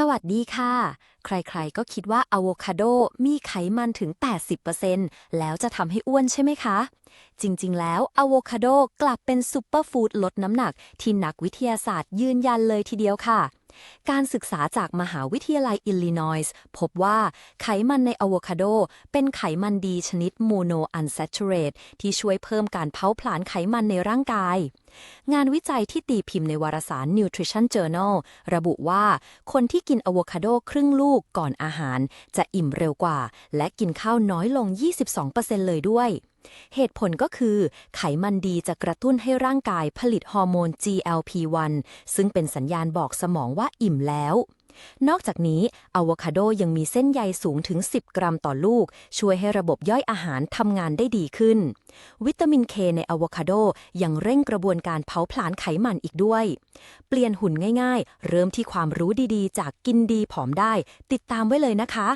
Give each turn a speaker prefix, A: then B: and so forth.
A: สวัสดีค่ะ ใครๆก็คิดว่าอะโวคาโดมีไขมันถึง 80%แล้วจะทำให้อ้วนใช่ไหมคะ จริงๆ แล้วอะโวคาโดกลับเป็นซูเปอร์ฟู้ดลดน้ำหนัก ที่นักวิทยาศาสตร์ยืนยันเลยทีเดียวค่ะ การศึกษาจากมหาวิทยาลัยอิลลินอยส์พบว่าไขมันในอะโวคาโด เป็นไขมันดีชนิดโมโนอันแซชูเรตที่ช่วยเพิ่มการเผาผลาญไขมันในร่างกาย งานวิจัยที่ตีพิมพ์ในวารสาร Nutrition Journal ระบุว่า คนที่กินอะโวคาโดครึ่งลูกก่อนอาหาร จะอิ่มเร็วกว่า และกินข้าวน้อยลง 22%เลยด้วยเหตุผลก็คือ ไขมันดีจะกระตุ้นให้ร่างกายผลิตฮอร์โมน GLP-1 ซึ่งเป็นสัญญาณบอกสมองว่าอิ่มแล้ว นอกจากนี้อะโวคาโดยังมีเส้นใยสูงถึง 10 กรัมต่อลูก ช่วยให้ระบบย่อยอาหารทำงานได้ดีขึ้น วิตามินเคในอะโวคาโดยังเร่งกระบวนการเผาผลาญไขมันอีกด้วย เปลี่ยนหุ่นง่ายๆ เริ่มที่ความรู้ดีๆ จากกินดีผอมได้ ติดตามไว้เลยนะคะ